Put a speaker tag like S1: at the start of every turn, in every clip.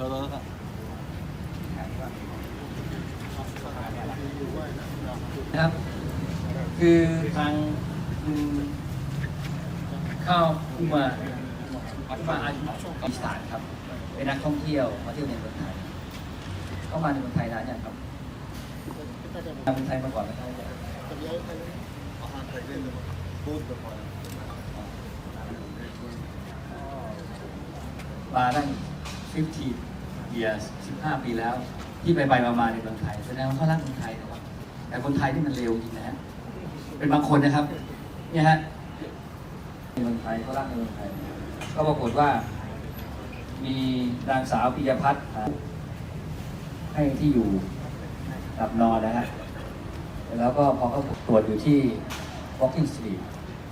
S1: เราเรา
S2: นะครับคือทางคุณเข้าวอุมาอุมาอาอิสานครับเป็นนักท่องเที่ยวมาเที่ยวในเมืองไทยเข้ามาในเมืองไทยนานยังครับมาเมืองไทยมาก่อนไหมครับ
S1: อาหารไทย เล่นเลยพูดแบบว่า
S2: มาตั้ง50 years 15 ปีแล้ว ที่ไปไปมามาในเมืองไทยแสดงว่าเขารักเมืองไทยนะครับ แต่คนไทยที่มันเร็วจริงนะฮะเป็นบางคนนะครับ เนี่ยฮะในเมืองไทยเขารักในเมืองไทย ก็ปรากฏว่า มีนางสาวปิยพัฒน์ให้ที่อยู่หลับนอนนะฮะแล้วก็พอเขาตรวจอยู่ที่ Walking Street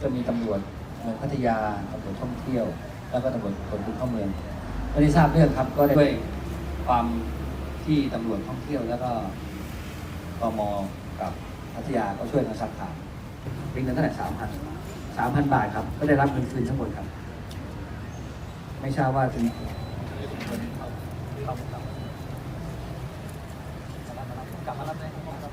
S2: ก็มีตำรวจเมืองพัทยาตำรวจท่องเที่ยว แล้วก็ตำรวจคนคุมเข้าเมืองไม่ได้ทราบเรื่องครับก็ได้ด้วย ความที่ตำรวจท่องเที่ยวแล้วก็ตมกับพัทยาก็ช่วยกันซักถามเป็นเงินเท่าไหร่สามพันสามพันบาทครับ ก็ได้รับเงินคืนทั้งหมดครับ ไม่ทราบว่าถึงกลับมารับได้ครับ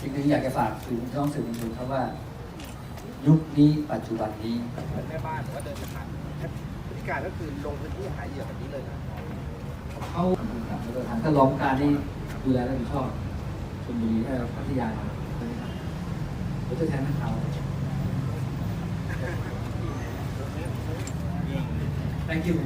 S2: สิ่งหนึ่งอยากจะฝากถึงน้องสื่อมวลชนครับว่า ยุคนี้ปัจจุบันนี้
S3: เหมือนแม่บ้านหรือว่าเดินสถานพฤติการก็คือลงพื้นที่หาเหยื่อแบบนี้เลยนะ
S2: เขาทางท่านรองผู้การที่ดูแลรับผิดชอบชลบุรีเอ่อพัทยาเขาจะแทนนักข่าว Thank you